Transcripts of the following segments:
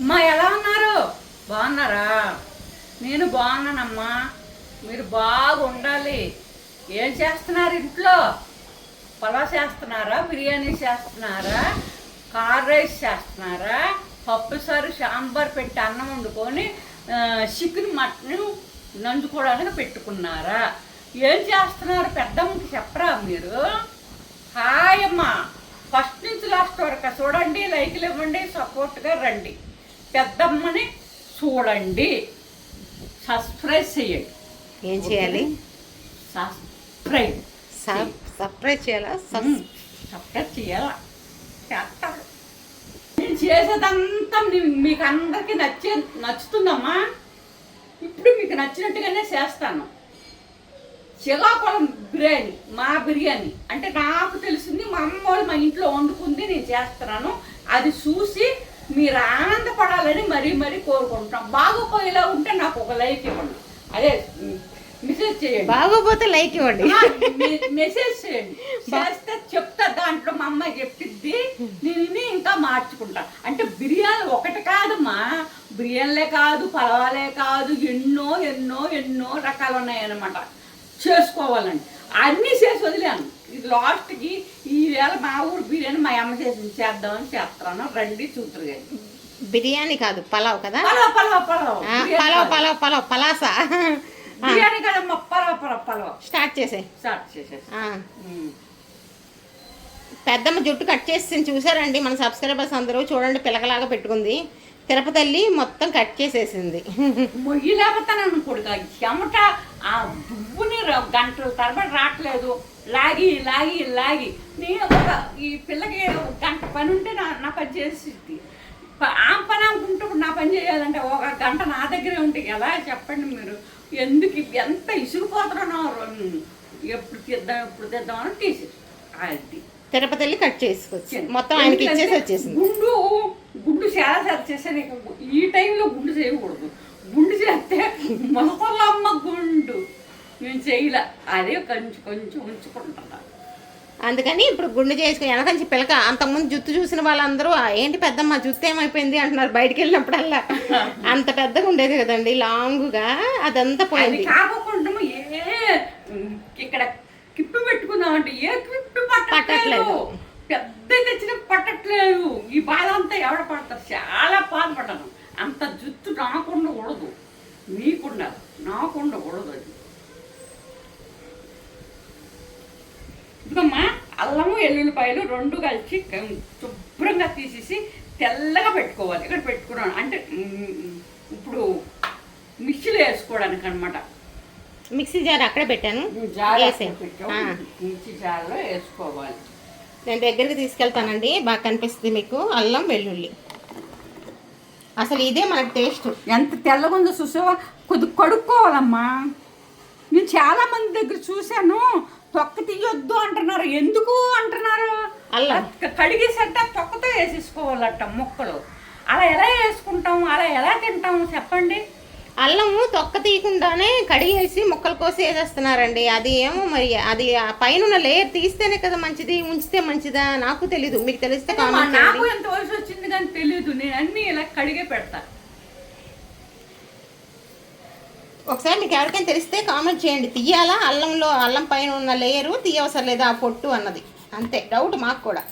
అమ్మా ఎలా ఉన్నారు? బాగున్నారా? నేను బాగున్నానమ్మా. మీరు బాగుండాలి. ఏం చేస్తున్నారు ఇంట్లో? పలావ్ చేస్తున్నారా? బిర్యానీ చేస్తున్నారా? కార్ రైస్ చేస్తున్నారా? పప్పు సారు సాంబార్ పెట్టి అన్నం వండుకొని చికెన్ మటన్ నంచుకోవడానికి పెట్టుకున్నారా? ఏం చేస్తున్నారు? పెద్దమ్మకి చెప్పరా మీరు? హాయ్ అమ్మా. ఫస్ట్ నుంచి లాస్ట్ వరకు చూడండి లైక్లు ఇవ్వండి సపోర్ట్గా రండి. పెద్దమ్మని చూడండి. సబ్స్క్రైబ్ చేయండి ఏం చేయాలి? సబ్స్క్రైబ్ సబ్ సర్ప్రైజ్ చేయాలా? సబ్స్క్రైబ్ చేయాలా చేస్తారు నేను చేసేదంతా మీకు అందరికీ నచ్చే నచ్చుతుందమ్మా. ఇప్పుడు మీకు నచ్చినట్టుగానే చేస్తాను. శ్రీకాకుళం బిర్యానీ మా బిర్యానీ. అంటే నాకు తెలిసింది మా అమ్మ వాళ్ళు మా ఇంట్లో వండుకుంది నేను చేస్తున్నాను. అది చూసి మీరు ఆనందపడాలని మరీ మరీ కోరుకుంటున్నాం. బాగోపోయేలా ఉంటే నాకు ఒక లైక్ ఇవ్వండి. అదే మెసేజ్ చేయండి. బాగోపోతే లైక్ ఇవ్వండి. మెసేజ్ చేయండి. చేస్తే చెప్తా దాంట్లో మా అమ్మ చెప్పిద్ది నేను విని ఇంకా మార్చుకుంటా. అంటే బిర్యానీ ఒకటి కాదమ్మా. బిర్యానీలే కాదు పలవాలే కాదు ఎన్నో ఎన్నో ఎన్నో రకాలు ఉన్నాయన్నమాట చేసుకోవాలండి. అన్నీ చేసి వదిలాను. ఇది లాస్ట్కి ఈ వేళ మా ఊరు బిర్యానీ మా అమ్మ చేసి చేద్దామని చేస్తాను రండి చూతురు కానీ బిర్యానీ కాదు పలావ్ కదా? పలావ్ పలావ్ పలావ్. పలావ్. పలావ్. పలావ్ పలాసా. బిర్యానీ కదమ్మా పలావ్ పలావ్ పలావ్. స్టార్ట్ చేసే. Start um. పెద్దమ్మ జుట్టు కట్ చేసి చూసారండి మన సబ్స్క్రైబర్స్ అందరూ? చూడండి పిల్లకలాగా పెట్టుకుంది. తిరుపతి వెళ్ళి మొత్తం కట్ చేసేసింది. మొయ్యి లేకపోతాను కొడుక చెమట ఆ దువ్వుని ర- గంటల తరబడి రావట్లేదు. లాగి లాగి లాగి. నేను ఒక ఈ పిల్లకి గంట పని ఉంటే నా నా పని చేసిద్ది ఆ పని అనుకుంటూ నా పని చేయాలంటే ఒక గంట నా దగ్గరే ఉంటే ఎలా చెప్పండి మీరు? ఎందుకు ఎంత ఇసుగుపోతున్నానో ఎప్పుడు తీద్దాం ఎప్పుడు తీద్దామని తీసేసి అది. తిరుపతి వెళ్ళి కట్ చేసుకొచ్చి మొత్తం ఆయనకి ఇచ్చేసి వచ్చేసింది. గుండు గుండు చాలా సార్లు చేశాను. ఈ టైంలో గుండు చేయకూడదు. గుండు చేస్తే మొసలమ్మ గుండు. నేను చేయలే. అదే కొంచెం కొంచెం ఉంచుకుంటున్నా. అందుకని ఇప్పుడు గుండు చేసుకుని వెనకంచి పిల్లక అంతకుముందు జుత్తు చూసిన వాళ్ళందరూ "ఆ, ఏంటి పెద్దమ్మ జుత్తు ఏమైపోయింది? అంటున్నారు బయటికి వెళ్ళినప్పుడల్లా అంత పెద్దగా ఉండేది కదండి లాంగుగా అదంతా అది పోయింది. కాకుండా ఏ ఇక్కడ కిప్పు పెట్టుకుందామంటే ఏ కిప్పు పట్టట్లేదు. పట్టట్లేదు. పెద్ద తెచ్చిన పట్టట్లేదు. ఈ బాధ అంతా ఎవడ పడతారు? చాలా బాధపడ్డాను. అంత జుత్తు నాకు ఉండకూడదు మీకుండాలి నాకు ఉండకూడదు అది ఇదిగమ్మా ఎల్లుల్లిపాయలు రెండు కలిసి శుభ్రంగా తీసేసి తెల్లగా పెట్టుకోవాలి. ఇక్కడ పెట్టుకున్నాను. అంటే ఇప్పుడు మిక్సీలో వేసుకోవడానికి అనమాట మిక్సీ జార్ అక్కడే పెట్టాను. మిక్సీ జార్లో వేసుకోవాలి. నేను దగ్గరికి తీసుకెళ్తానండి. బాగా కనిపిస్తుంది మీకు. అల్లం వెల్లుల్లి. అసలు ఇదే మనకి టేస్ట్. ఎంత తెల్లగా ఉందో చూసావా? కొద్ది కడుక్కోవాలమ్మా. నేను చాలా మంది దగ్గర చూశాను. తొక్క తీయొద్దు అంటున్నారు. ఎందుకు అంటున్నారు? అల్లం. క- కడిగేసంట తొక్కతో వేసేసుకోవాలట ముక్కలు. అలా ఎలా వేసుకుంటాం? అలా ఎలా తింటాం? చెప్పండి. అల్లము తొక్క తీయకుండానే కడిగేసి ముక్కలు కోసి వేసేస్తున్నారండి. అది ఏమో మరి అది ఆ పైన ఉన్న లేయర్ తీస్తేనే కదా మంచిది ఉంచితే మంచిదా? నాకు తెలీదు. మీకు తెలిస్తే నాకు ఎంత వయసు వచ్చింది కానీ తెలియదు నేను అన్ని ఇలా కడిగే పెడతా. ఒకసారి మీకు ఎవరికైనా తెలిస్తే కామెంట్ చేయండి. తీయాలా? అల్లంలో అల్లం పైన ఉన్న లేయరు తీయవసరం లేదా ఆ పొట్టు అన్నది. అంతే. డౌట్ మాకు కూడా.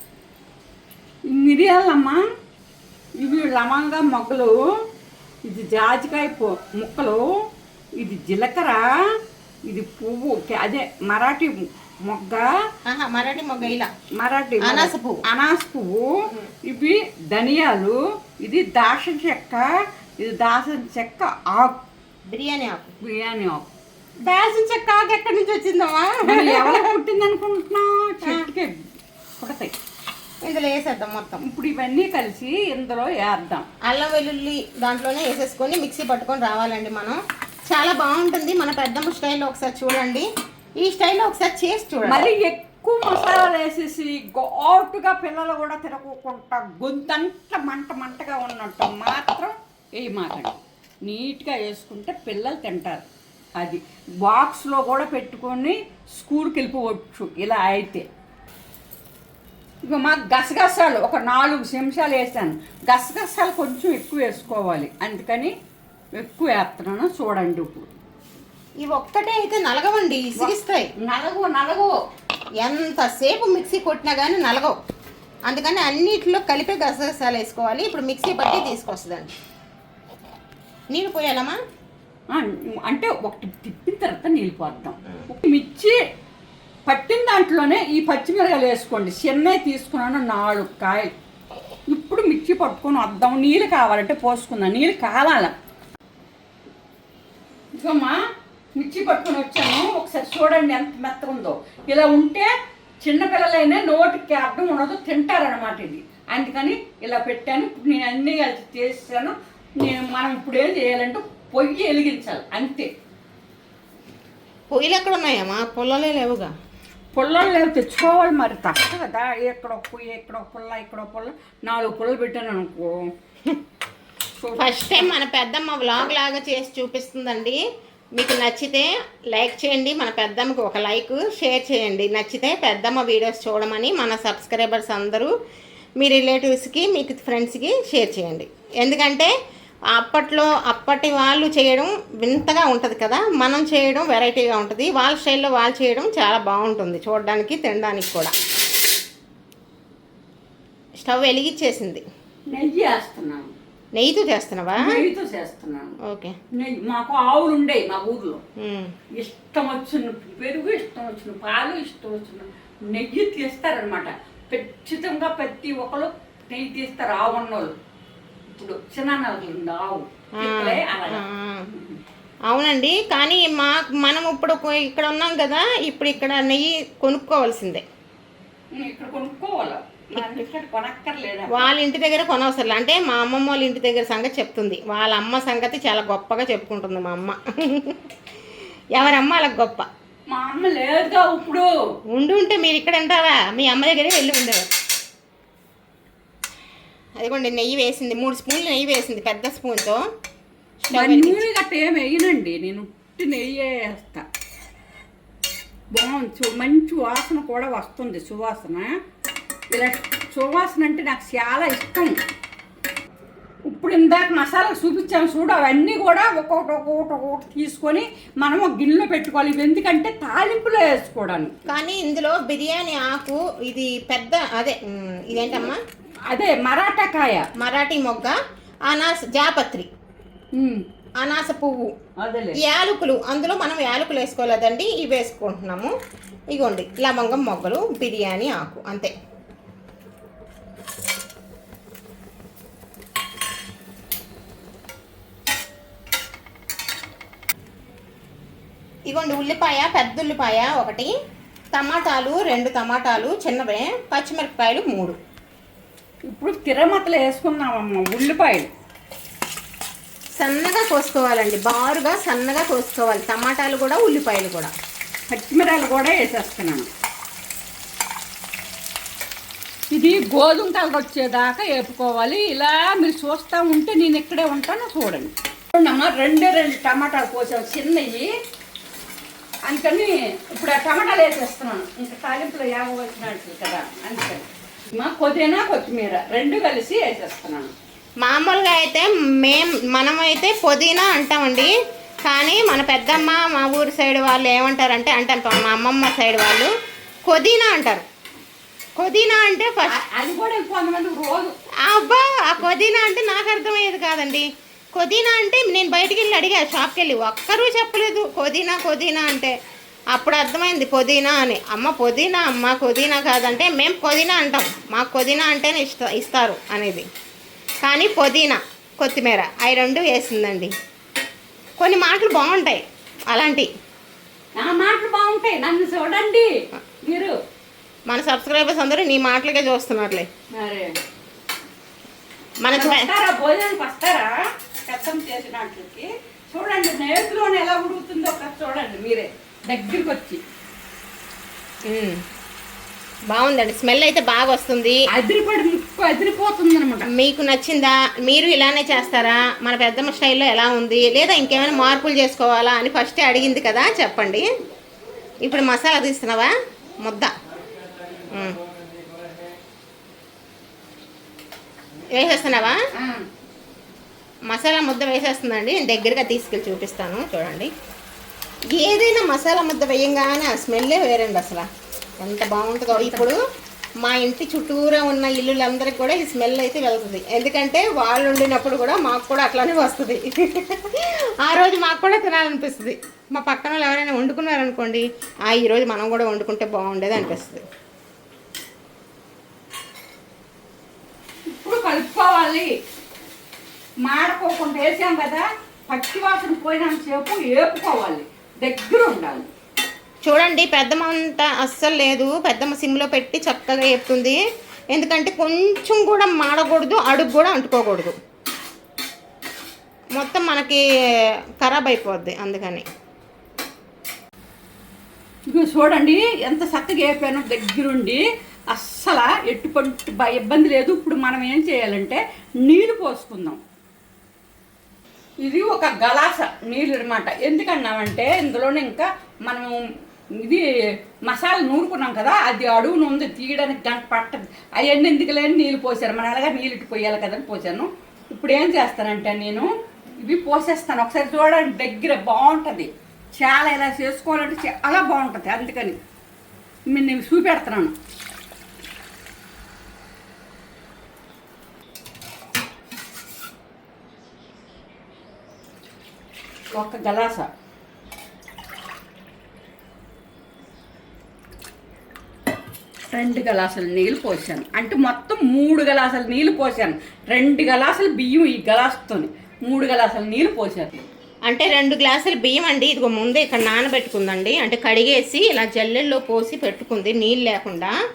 మిరియాలమ్మా ఇవి లవంగా మొగ్గలు ఇది జాజికాయ ముక్కలు ఇది జీలకర్ర ఇది పువ్వు అదే మరాఠీ మొగ్గ మరాఠీ మొగ్గ ఇలా. మరాఠీ అనాస పువ్వు. అనాస పువ్వు ఇవి ధనియాలు ఇది దాసిన చెక్క ఇది దాసిన చెక్క ఆకు. బిర్యానీ ఆకు. బిర్యానీ ఆకు. దాల్చిన చెక్క ఆకు ఎక్కడి నుంచి వచ్చిందమ్మా? ఎవరు పుట్టింది అనుకుంటున్నావు చెట్టుకే పుడతాయి. ఇందులో వేసేద్దాం మొత్తం. ఇప్పుడు ఇవన్నీ కలిసి ఇందులో వేద్దాం. అల్లం వెల్లుల్లి దాంట్లోనే వేసేసుకొని మిక్సీ పట్టుకొని రావాలండి మనం. చాలా బాగుంటుంది మన పెద్దమ్మ స్టైల్లో ఒకసారి చూడండి. ఈ స్టైల్లో ఒకసారి చేసి చూడండి. మరి ఎక్కువ మసాలాలు వేసేసి ఘాటుగా పిల్లలు కూడా తినకోకుండా గొంతంత మంట మంటగా ఉన్నట్టు మాత్రం వేయమాకండి. నీట్గా వేసుకుంటే పిల్లలు తింటారు. అది బాక్స్లో కూడా పెట్టుకొని స్కూల్కి వెళ్ళిపోవచ్చు ఇలా అయితే. ఇక మా గసగసాలు ఒక నాలుగు చెంచాలు వేసాను. గసగసాలు కొంచెం ఎక్కువ వేసుకోవాలి. అందుకని ఎక్కువ వేస్తున్నాను చూడండి ఇప్పుడు. ఇవి ఒక్కటే అయితే నలగవండి ఇసిగిస్తాయి నలగు నలగు ఎంతసేపు మిక్సీ కొట్టినా కానీ నలగవు. అందుకని అన్నిటిలో కలిపే గసగసాలు వేసుకోవాలి. ఇప్పుడు మిక్సీ పట్టి తీసుకొస్తుందండి నీళ్ళు పోయాలమ్మా? అంటే ఒకటి తిప్పిన తర్వాత నీళ్ళు పోద్దాం. మిర్చి పట్టిన దాంట్లోనే ఈ పచ్చిమిరకాయలు వేసుకోండి. చిన్నవి తీసుకున్నాను నాలుగు కాయలు. ఇప్పుడు మిర్చి పట్టుకొని వద్దాం. నీళ్ళు కావాలంటే పోసుకుందాం. నీళ్ళు కావాల. ఇదిగోమ్మా మిర్చి పట్టుకొని వచ్చాను. ఒకసారి చూడండి ఎంత మెత్తగా ఉందో. ఇలా ఉంటే చిన్నపిల్లలైనా నోటికి అర్థం ఉండదు తింటారనమాట ఇది. అందుకని ఇలా పెట్టాను. ఇప్పుడు నేను అన్నీ కలిసి చేస్తాను నేను మనం ఇప్పుడు ఏం చేయాలంటే పొయ్యి వెలిగించాలి అంతే. పొయ్యిలు ఎక్కడ ఉన్నాయమ్మా పొలాలే లేవుగా. పుల్లలు లేవు తెచ్చుకోవాలి మరి. తప్ప కదా. ఇక్కడ ఒక పొయ్యి ఇక్కడ ఒక పుల్ల ఇక్కడ ఒక పుల్ల నాలుగు పుల్లలు పెట్టాను అనుకో. ఫస్ట్ టైం మన పెద్దమ్మ వ్లాగ్ లాగా చేసి చూపిస్తుందండి. మీకు నచ్చితే లైక్ చేయండి మన పెద్దమ్మకి ఒక లైక్ షేర్ చేయండి. నచ్చితే పెద్దమ్మ వీడియోస్ చూడమని మన సబ్స్క్రైబర్స్ అందరూ మీ రిలేటివ్స్కి మీకు ఫ్రెండ్స్కి షేర్ చేయండి. ఎందుకంటే అప్పట్లో అప్పటి వాళ్ళు చేయడం వింతగా ఉంటుంది కదా. మనం చేయడం వెరైటీగా ఉంటుంది. వాళ్ళ స్టైల్లో వాళ్ళు చేయడం చాలా బాగుంటుంది చూడడానికి తినడానికి కూడా. స్టవ్ వెలిగించేసింది నెయ్యి వేస్తున్నాను నెయ్యితో చేస్తున్నావా? నెయ్యితో చేస్తున్నాను ఓకే. నెయ్యి మాకు ఆవులు ఉండేవి మా ఊర్లో. ఇష్టం వచ్చిన పెరుగు ఇష్టం వచ్చిన పాలు ఇష్టం వచ్చిన నెయ్యి తీస్తారనమాట ఖచ్చితంగా ప్రతి ఒక్కరు నెయ్యి తీస్తారు ఆవు ఉన్నోళ్ళు ఇప్పుడు చిన్న ఆవు అలాగా. అవునండి కానీ మా మనం ఇప్పుడు ఇక్కడ ఉన్నాం కదా ఇప్పుడు ఇక్కడ నెయ్యి కొనుక్కోవాల్సిందే. వాళ్ళ ఇంటి దగ్గర కొనవసరం అంటే మా అమ్మమ్మ వాళ్ళ ఇంటి దగ్గర సంగతి చెప్తుంది. వాళ్ళ అమ్మ సంగతి చాలా గొప్పగా చెప్పుకుంటుంది మా అమ్మ. ఎవరమ్మ వాళ్ళకి గొప్ప? మా అమ్మ లేదుగా ఇప్పుడు. ఉండి ఉంటే మీరు ఇక్కడ ఉంటారా మీ అమ్మ దగ్గరే వెళ్ళి ఉండేవారు. అదిగోండి నెయ్యి వేసింది. మూడు స్పూన్లు నెయ్యి వేసింది పెద్ద స్పూన్తో. నూనె గట్ట ఏమి వేయనండి నేను ఉట్టి నెయ్యి వేస్తా. బాగుంది మంచి వాసన కూడా వస్తుంది సువాసన. ఇలా సువాసన అంటే నాకు చాలా ఇష్టం. ఇప్పుడు ఇందాక మసాలా చూపించాము చూడు అవన్నీ కూడా ఒక్కొక్కటి ఒక్కొక్కటి ఒక్కొక్కటి తీసుకొని మనం ఒక గిన్నెలో పెట్టుకోవాలి. ఇవి ఎందుకంటే తాలింపులో వేసుకోవడానికి. కానీ ఇందులో బిర్యానీ ఆకు ఇది పెద్ద అదే ఇదేంటమ్మా? అదే మరాఠా కాయ. మరాఠీ మొగ్గ అనాస జాపత్రి అనాస పువ్వు. యాలకులు అందులో మనం యాలకులు వేసుకోలేదండి ఇవి వేసుకుంటున్నాము. ఇగోండి లవంగం మొగ్గలు బిర్యానీ ఆకు అంతే. ఇగోండి ఉల్లిపాయ పెద్ద ఉల్లిపాయ ఒకటి టమాటాలు రెండు టమాటాలు చిన్నవే పచ్చిమిరపకాయలు మూడు. ఇప్పుడు తిరమతలు వేసుకున్నామమ్మ ఉల్లిపాయలు. సన్నగా కోసుకోవాలండి బారుగా సన్నగా కోసుకోవాలి. టమాటాలు కూడా ఉల్లిపాయలు కూడా. పచ్చిమిరాలు కూడా వేసేస్తున్నాను. ఇది గోధుమ కలర్ వచ్చేదాకా వేపుకోవాలి. ఇలా మీరు చూస్తూ ఉంటే నేను ఇక్కడే ఉంటాను చూడండి. చూడమ్మా రెండే రెండు టమాటాలు పోసాం చిన్నవి. అందుకని ఇప్పుడు ఆ టమాటాలు వేసేస్తున్నాను. ఇంకా తాలింపులో వేగవచ్చినట్లు కదా అందుకని. మా కొద్దినా కొత్తిమీర రెండు కలిసి వేసేస్తున్నాను. మామూలుగా అయితే మేం మనమైతే పుదీనా అంటామండి. కానీ మన పెద్దమ్మ మా ఊరి సైడ్ వాళ్ళు ఏమంటారంటే అంటే మా అమ్మమ్మ సైడ్ వాళ్ళు కొదీనా అంటారు. కొదీనా అంటే ఫస్ట్ అది కూడా కొంతమంది రోజు అబ్బా ఆ కొదీనా అంటే నాకు అర్థమయ్యేది కాదండి. కొదీనా అంటే నేను బయటికి వెళ్ళి అడిగా షాప్కి వెళ్ళి ఒక్కరూ చెప్పలేదు. కొదీనా కొదీనా అంటే అప్పుడు అర్థమైంది పుదీనా అని. అమ్మ పుదీనా అమ్మ కొదీనా కాదంటే మేము పుదీనా అంటాం. మాకు పుదీనా అంటేనే ఇస్తా ఇస్తారు అనేది. కానీ పుదీనా కొత్తిమీర అవి రెండు వేసిందండి. కొన్ని మాటలు బాగుంటాయి అలాంటి. నా మాటలు బాగుంటాయి నన్ను చూడండి మీరు. మన సబ్స్క్రైబర్స్ అందరూ నీ మాటలకే చూస్తున్నారులే. మరి. మనకు వస్తారా? భోజనానికి వస్తారా? కష్టం చేసినట్లకి చూడండి నేతిలోనే ఎలా ఉడుకుతుందో ఒకసారి చూడండి మీరే. దగ్గరికి వచ్చి. బాగుందండి. స్మెల్ అయితే బాగా వస్తుంది అదిరిపడి అదిరిపోతుంది అనమాట మీకు నచ్చిందా? మీరు ఇలానే చేస్తారా? మన పెద్దమ్మ స్టైల్లో ఎలా ఉంది? లేదా ఇంకేమైనా మార్పులు చేసుకోవాలా అని ఫస్టే అడిగింది కదా చెప్పండి. ఇప్పుడు మసాలా తీస్తున్నావా? ముద్ద. వేసేస్తున్నావా? మసాలా ముద్ద వేసేస్తుందండి. నేను దగ్గరగా తీసుకెళ్ళి చూపిస్తాను. చూడండి. ఏదైనా మసాలా ముద్ద వేయంగానే ఆ స్మెల్లే వేరండి అసలు. ఎంత బాగుంటుందో. ఇప్పుడు మా ఇంటి చుట్టూరా ఉన్న ఇల్లులందరికీ కూడా ఈ స్మెల్ అయితే వెళ్తుంది. ఎందుకంటే వాళ్ళు ఉండినప్పుడు కూడా మాకు కూడా అట్లానే వస్తుంది. ఆ రోజు మాకు కూడా తినాలనిపిస్తుంది. మా పక్కన వాళ్ళు ఎవరైనా వండుకున్నారనుకోండి ఆ ఈరోజు మనం కూడా వండుకుంటే బాగుండేది అనిపిస్తుంది. ఇప్పుడు కలుపుకోవాలి. మాడకోకుండా వేసాం కదా పచ్చి వాసన పోయినంత సేపు వేపుకోవాలి దగ్గర ఉండాలి చూడండి పెద్దమ్మ అంత అస్సలు లేదు. పెద్దమ్మ సిమ్లో పెట్టి చక్కగా చెప్తుంది. ఎందుకంటే కొంచెం కూడా మాడకూడదు అడుగు కూడా అంటుకోకూడదు. మొత్తం మనకి ఖరాబ్ అయిపోద్ది అందుకని. చూడండి ఎంత చక్కగా వేపాను దగ్గరుండి. అస్సలు ఎటువంటి ఇబ్బంది లేదు. ఇప్పుడు మనం ఏం చేయాలంటే నీళ్ళు పోసుకుందాం. ఇది ఒక గలాస నీళ్ళు అనమాట ఎందుకన్నామంటే ఇందులోనే ఇంకా మనము ఇది మసాలా నూరుకున్నాం కదా అది అడుగును ఉంది తీయడానికి గంట పట్టదు. అవన్నీ ఎందుకు లేని నీళ్ళు పోసారు. మన అలాగా నీళ్ళు పోయాలి కదా అని పోసాను. ఇప్పుడు ఏం చేస్తానంటే నేను ఇవి పోసేస్తాను. ఒకసారి చూడండి దగ్గర బాగుంటుంది. చాలా ఇలా చేసుకోవాలంటే చాలా బాగుంటుంది. అందుకని మీరు నేను చూపెడుతున్నాను. ఒక గలాస. రెండు గలాసులు నీళ్ళు పోసాను. అంటే మొత్తం మూడు గలాసులు నీళ్ళు పోసాను. రెండు గలాసులు బియ్యం ఈ గలాసుతోని మూడు గలాసులు నీళ్ళు పోసాను. అంటే రెండు గ్లాసులు బియ్యం అండి. ఇదిగో ముందే ఇక్కడ నానబెట్టుకుందండి. అంటే కడిగేసి ఇలా జల్లెల్లో పోసి పెట్టుకుంది నీళ్ళు లేకుండా.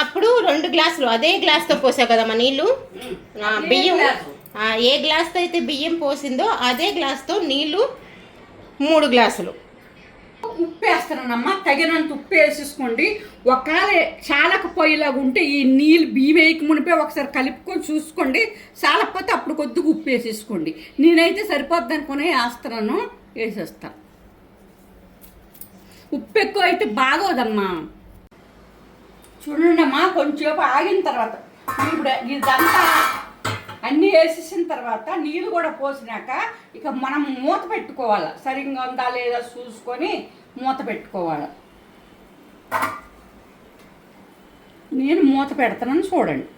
అప్పుడు రెండు గ్లాసులు అదే గ్లాస్తో పోసావు కదమ్మా నీళ్ళు? బియ్యం ఏ గ్లాస్తో అయితే బియ్యం పోసిందో అదే గ్లాస్తో నీళ్ళు మూడు గ్లాసులు. ఉప్పు వేస్తానమ్మా తగినంత ఉప్పు వేసేసుకోండి. ఒకవేళ చాలకపోయేలాగా ఉంటే ఈ నీళ్ళు బియ్యం వేయక మునిపే ఒకసారి కలుపుకొని చూసుకోండి. చాలకపోతే అప్పుడు కొద్దిగా ఉప్పు వేసేసుకోండి. నేనైతే సరిపోద్ది అనుకునే వేస్తున్నాను వేసేస్తా. ఉప్పు ఎక్కువ అయితే బాగోదమ్మా. చూడండి అమ్మా కొంచెంసేపు ఆగిన తర్వాత. ఇప్పుడు ఇదంతా అన్నీ వేసేసిన తర్వాత నీళ్ళు కూడా పోసినాక ఇక మనం మూత పెట్టుకోవాలి. సరిగ్గా ఉందా లేదా చూసుకొని మూత పెట్టుకోవాలి. నేను మూత పెడతానని చూడండి.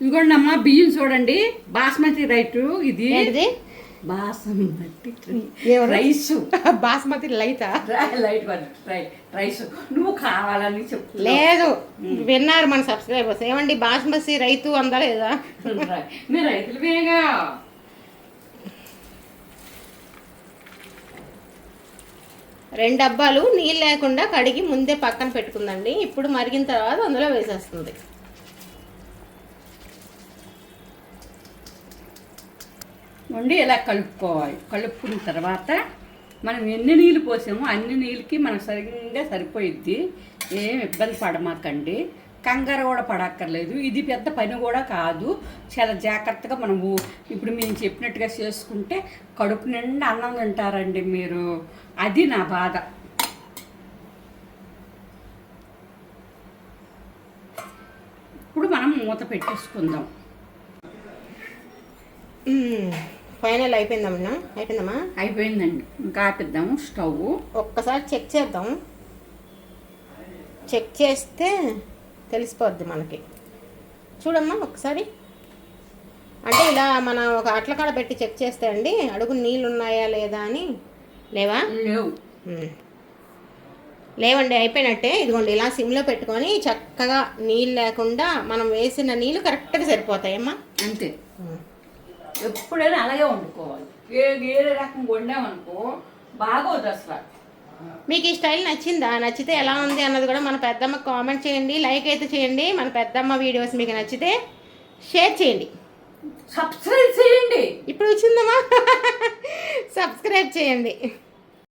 ఇదిగోండి అమ్మ బియ్యం చూడండి. బాస్మతి రైటు ఇది. ఏంటిది? Basmati? Rice. Basmati లైతా? Light rice. నువ్వు కావాలని చెప్పు లేదు. విన్నారు మన సబ్స్క్రైబర్స్. ఏమండి బాస్మతి రైతు అందా లేదా? మీరు రెండు డబ్బాలు నీళ్ళు లేకుండా కడిగి ముందే పక్కన పెట్టుకుందండి. ఇప్పుడు మరిగిన తర్వాత అందులో వేసేస్తుంది. ఉండి ఇలా కలుపుకోవాలి. కలుపుకున్న తర్వాత మనం ఎన్ని నీళ్ళు పోసామో అన్ని నీళ్ళకి మనకు సరిగ్గా సరిపోయిద్ది. ఏం ఇబ్బంది పడమాకండి. కంగారు కూడా పడక్కర్లేదు. ఇది పెద్ద పని కూడా కాదు. చాలా జాగ్రత్తగా మనము ఇప్పుడు మేము చెప్పినట్టుగా చేసుకుంటే కడుపు నిండా అన్నం తింటారండి మీరు. అది నా బాధ. ఇప్పుడు మనం మూత పెట్టేసుకుందాం. ఫైనల్ అయిపోయిందమ్మా అయిపోయిందమ్మా? అయిపోయిందండి. ఇంకా ఆపిద్దాము. స్టవ్ ఒక్కసారి చెక్ చేద్దాం. చెక్ చేస్తే తెలిసిపోద్ది మనకి. చూడమ్మా ఒకసారి. అంటే ఇలా మనం ఒక అట్ల కాడ పెట్టి చెక్ చేస్తే అండి అడుగు నీళ్ళు ఉన్నాయా లేదా అని లేవా? లేవు. లేవండి అయిపోయినట్టే. ఇదిగోండి ఇలా సిమ్లో పెట్టుకొని చక్కగా నీళ్ళు లేకుండా మనం వేసిన నీళ్ళు కరెక్ట్గా సరిపోతాయమ్మా. అంతే. ఎప్పుడైనా అలాగే వండుకోవాలి. ఏ వేరే రకం వండామనుకో బాగోదు అసలు. మీకు ఈ స్టైల్ నచ్చిందా? నచ్చితే ఎలా ఉంది అన్నది కూడా మన పెద్దమ్మ కామెంట్ చేయండి లైక్ అయితే చేయండి మన పెద్దమ్మ వీడియోస్ మీకు నచ్చితే షేర్ చేయండి. సబ్స్క్రైబ్ చేయండి. ఇప్పుడు వచ్చిందమ్మా. సబ్స్క్రైబ్ చేయండి.